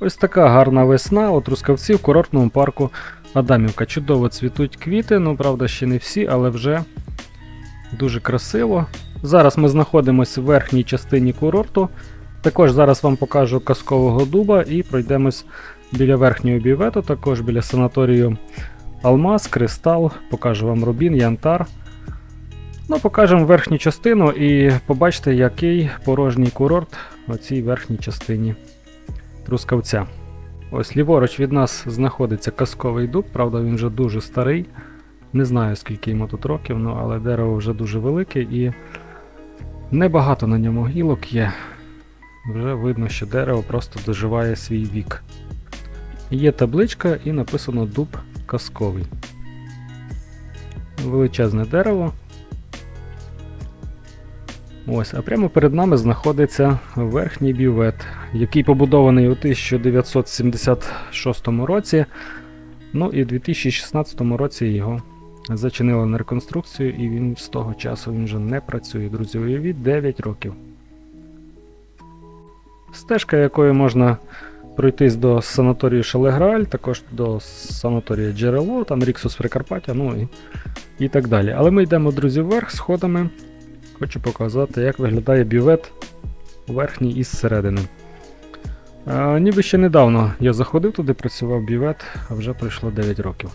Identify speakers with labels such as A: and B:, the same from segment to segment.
A: Ось така гарна весна у Трускавці в курортному парку Адамівка. Чудово цвітуть квіти, ну правда ще не всі, але вже дуже красиво. Зараз ми знаходимося в верхній частині курорту. Також зараз вам покажу казкового дуба і пройдемось біля верхнього бювету, також біля санаторію Алмаз, Кристал, покажу вам Рубін, Янтар. Ну, покажемо верхню частину і побачите, який порожній курорт у цій верхній частині Трускавця. Ось ліворуч від нас знаходиться казковий дуб, правда, він вже дуже старий. Не знаю, скільки йому тут років, ну, але дерево вже дуже велике і небагато на ньому гілок є. Вже видно, що дерево просто доживає свій вік. Є табличка і написано дуб казковий. Величезне дерево. Ось, а прямо перед нами знаходиться верхній бювет, який побудований у 1976 році. Ну і у 2016 році його зачинили на реконструкцію, і він з того часу він вже не працює, друзі. Уявіть 9 років. Стежка, якою можна пройтись до санаторію Шалеграль, також до санаторію Джерело, там Ріксус Прикарпаття, ну і, і так далі. Але ми йдемо, друзі, вверх сходами. Хочу показати, як виглядає бювет верхній із середини. А, ніби ще недавно я заходив туди, працював бювет, а вже пройшло 9 років.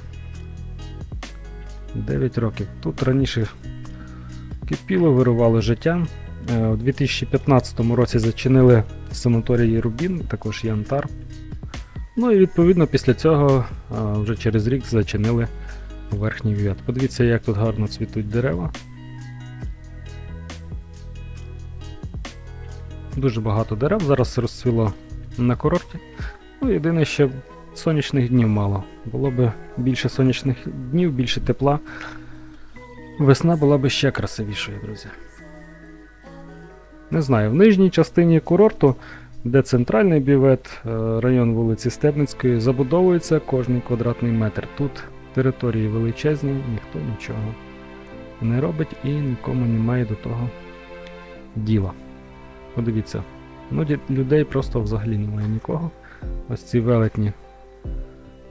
A: 9 років. Тут раніше кипіло, вирувало життя. Е, У 2015 році зачинили санаторії Рубін, також Янтар. Ну і відповідно після цього вже через рік зачинили верхній бювет. Подивіться, як тут гарно цвітуть дерева. Дуже багато дерев зараз розцвіло на курорті. Ну, єдине, що сонячних днів мало. Було б більше сонячних днів, більше тепла. Весна була б ще красивішою, друзі. Не знаю, в нижній частині курорту, де центральний бювет, е, район вулиці Стебницької, забудовується кожний квадратний метр. Тут території величезні, ніхто нічого не робить і нікому немає до того діла. Подивіться, ну людей просто взагалі немає нікого. Ось ці велетні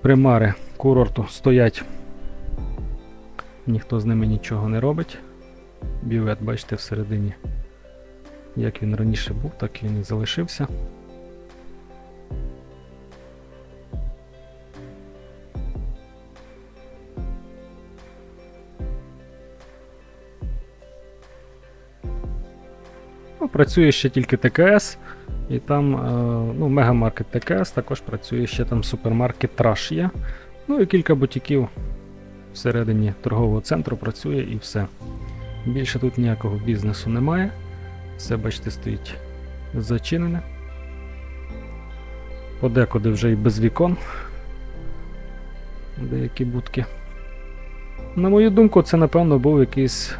A: примари курорту стоять. Ніхто з ними нічого не робить. Бювет, бачите, всередині. Як він раніше був, так він і залишився. Ну, працює ще тільки ТКС, і там е, ну, мегамаркет ТКС, також працює ще там супермаркет Траш є. Ну і кілька бутіків всередині торгового центру працює і все. Більше тут ніякого бізнесу немає. Все, бачите, стоїть зачинене. Подекуди вже і без вікон. Деякі будки. На мою думку, це напевно був якийсь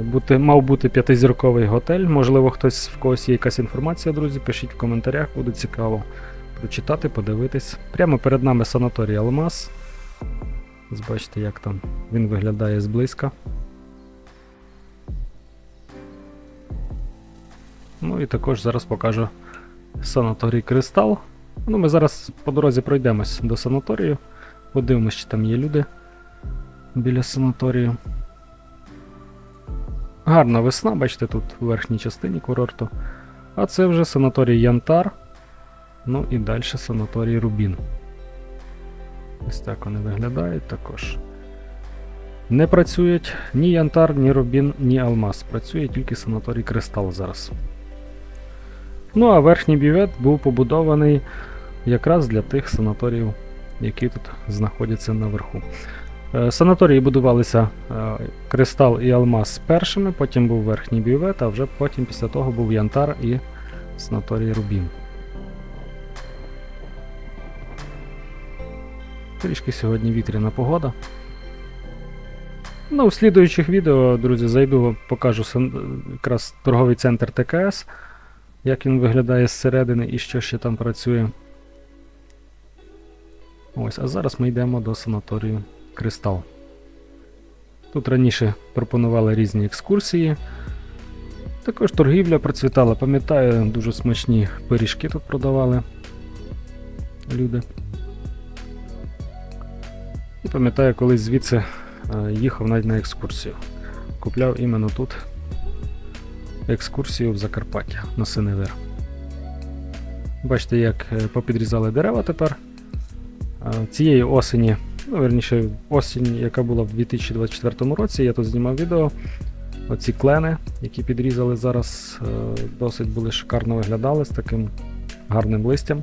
A: бути, мав бути п'ятизірковий готель. Можливо, хтось в когось є якась інформація, друзі. Пишіть в коментарях, буде цікаво прочитати, подивитись. Прямо перед нами санаторій Алмаз. Бачите, як там він виглядає зблизька. Ну і також зараз покажу санаторій Кристал. Ну, ми зараз по дорозі пройдемось до санаторію. Подивимось, чи там є люди біля санаторію. Гарна весна, бачите, тут у верхній частині курорту. А це вже санаторій Янтар. Ну і далі санаторій Рубін. Ось так вони виглядають також. Не працюють ні Янтар, ні Рубін, ні Алмаз. Працює тільки санаторій Кристал зараз. Ну а верхній бювет був побудований якраз для тих санаторіїв, які тут знаходяться наверху. Е, Санаторії будувалися е, Кристал і Алмаз першими, потім був верхній бювет, а вже потім після того був Янтар і санаторій Рубін. Трішки сьогодні вітряна погода. Ну, в слідуючих відео, друзі, зайду, покажу якраз торговий центр ТКС, як він виглядає зсередини і що ще там працює. Ось, а зараз ми йдемо до санаторію Кристал. Тут раніше пропонували різні екскурсії. Також торгівля процвітала, пам'ятаю, дуже смачні пиріжки тут продавали. люди. І пам'ятаю, колись звідси е, їхав навіть на екскурсію. Купляв іменно тут екскурсію в Закарпаття на Синевир. Бачите, як е, попідрізали дерева тепер. Е, Цієї осені, ну, верніше, осінь, яка була в 2024 році, я тут знімав відео. Оці клени, які підрізали зараз, е, досить були шикарно виглядали з таким гарним листям,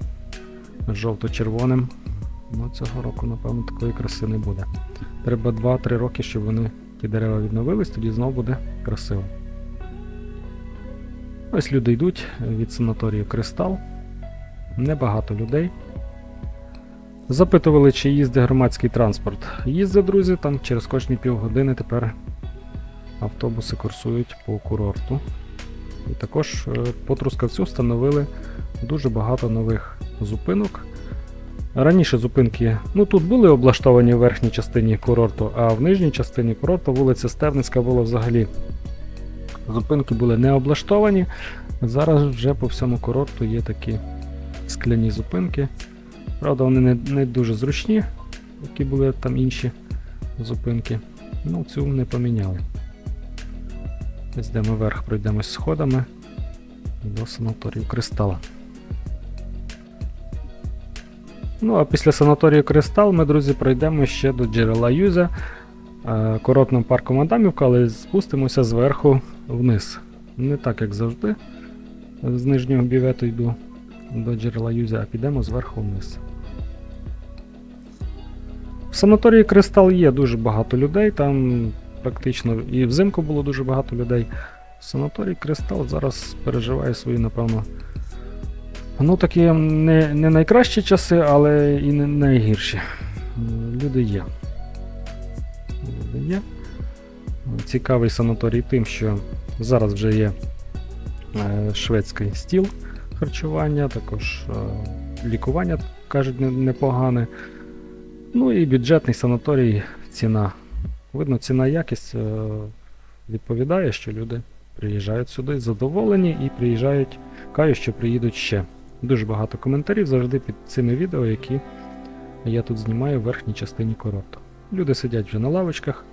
A: жовто-червоним. Ну, цього року, напевно, такої краси не буде. Треба 2-3 роки, щоб вони ті дерева відновились, тоді знову буде красиво. Ось люди йдуть від санаторію Кристал. Небагато людей. Запитували, чи їздить громадський транспорт. Їздить, друзі, там через кожні півгодини тепер автобуси курсують по курорту. І також е, по Трускавцю встановили дуже багато нових зупинок. Раніше зупинки, ну тут були облаштовані в верхній частині курорту, а в нижній частині курорту вулиця Стевницька була взагалі. Зупинки були не облаштовані. Зараз вже по всьому курорту є такі скляні зупинки. Правда, вони не, не дуже зручні, які були там інші зупинки. Ну, цю не поміняли. Ось де вверх пройдемось сходами до санаторію Кристала. Ну, а після санаторію Кристал ми, друзі, пройдемо ще до джерела Юза, е, курортним парком Адамівка, але спустимося зверху вниз. Не так, як завжди. З нижнього бювету йду до джерела Юза, а підемо зверху вниз. Санаторії Кристал є дуже багато людей, там практично і взимку було дуже багато людей. Санаторій Кристал зараз переживає свої, напевно. Ну, такі не, не найкращі часи, але і не найгірші. Люди є. Люди є. Цікавий санаторій тим, що зараз вже є е, шведський стіл харчування, також е, лікування, кажуть, непогане. Ну і бюджетний санаторій, ціна. Видно, ціна якість е, відповідає, що люди приїжджають сюди задоволені і приїжджають, кажуть, що приїдуть ще. Дуже багато коментарів завжди під цими відео, які я тут знімаю в верхній частині курорту. Люди сидять вже на лавочках.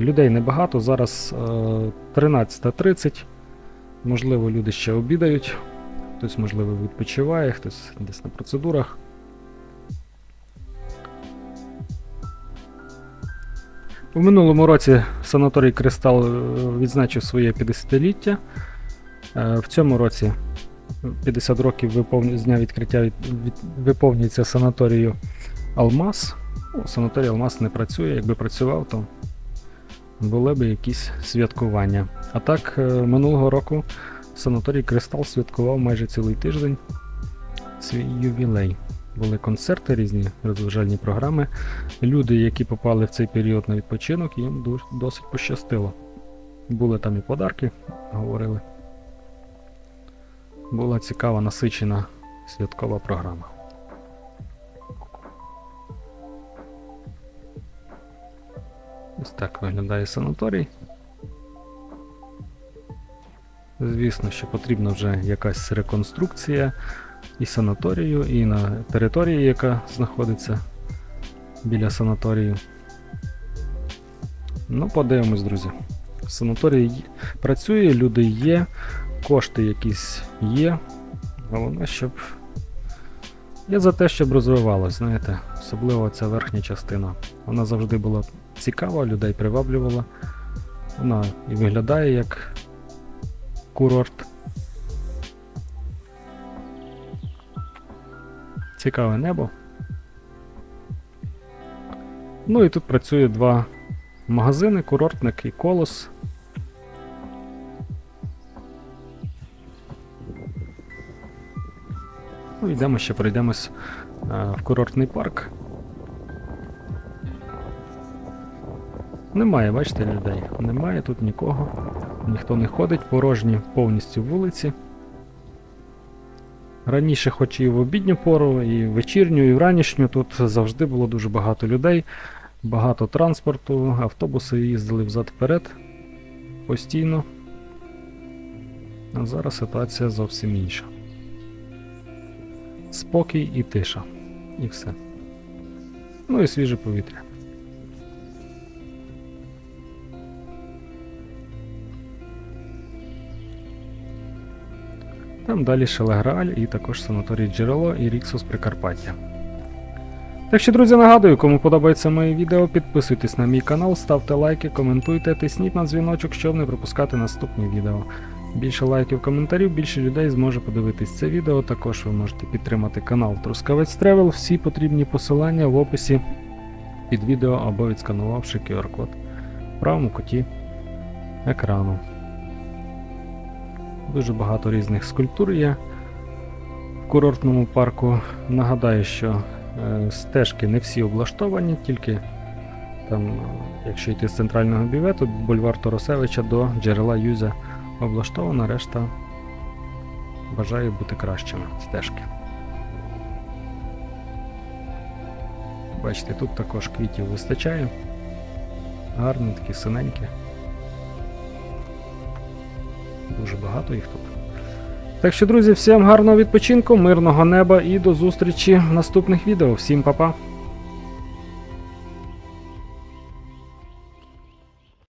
A: Людей небагато, зараз е, 13.30. Можливо, люди ще обідають, хтось, можливо, відпочиває, хтось десь на процедурах. У минулому році санаторій Кристал відзначив своє 50-ліття. Е, В цьому році 50 років з дня відкриття від, від, виповнюється санаторію Алмаз. Санаторій Алмаз не працює. Якби працював, то були б якісь святкування. А так, е, минулого року санаторій Кристал святкував майже цілий тиждень свій ювілей. Були концерти, різні розважальні програми. Люди, які попали в цей період на відпочинок, їм досить пощастило. Були там і подарки, говорили. Була цікава насичена святкова програма. Ось так виглядає санаторій. Звісно, що потрібна вже якась реконструкція і санаторію, і на території, яка знаходиться біля санаторію. Ну, подивимось, друзі. Санаторій працює, люди є, кошти якісь є. Головне, щоб. Я за те, щоб розвивалось, знаєте, особливо ця верхня частина. Вона завжди була цікава, людей приваблювала. Вона і виглядає як курорт. Цікаве небо. Ну і тут працює два магазини, курортник і колос. Ну, йдемо ще пройдемось е, в курортний парк. Немає, бачите, людей. Немає тут нікого. Ніхто не ходить, порожні повністю вулиці. Раніше, хоч і в обідню пору, і в вечірню, і в ранішню, тут завжди було дуже багато людей, багато транспорту, автобуси їздили взад-вперед постійно. А зараз ситуація зовсім інша. Спокій і тиша. і все. Ну і свіже повітря. Там далі Шелеграль і також санаторій Джерело і Ріксус Прикарпаття. Так що, друзі, нагадую, кому подобається моє відео, підписуйтесь на мій канал, ставте лайки, коментуйте, тисніть на дзвіночок, щоб не пропускати наступні відео. Більше лайків, коментарів, більше людей зможе подивитись це відео. Також ви можете підтримати канал Трускавець Тревел. Всі потрібні посилання в описі під відео або відсканувавши QR-код в правому куті екрану. Дуже багато різних скульптур є в курортному парку. Нагадаю, що е, стежки не всі облаштовані, тільки там, е, якщо йти з центрального бювету, бульвар Торосевича до джерела Юзя облаштована, решта бажає бути кращими стежки. Бачите, тут також квітів вистачає. Гарні, такі синенькі. Дуже багато їх тут. Так що, друзі, всім гарного відпочинку, мирного неба і до зустрічі в наступних відео. Всім па-па!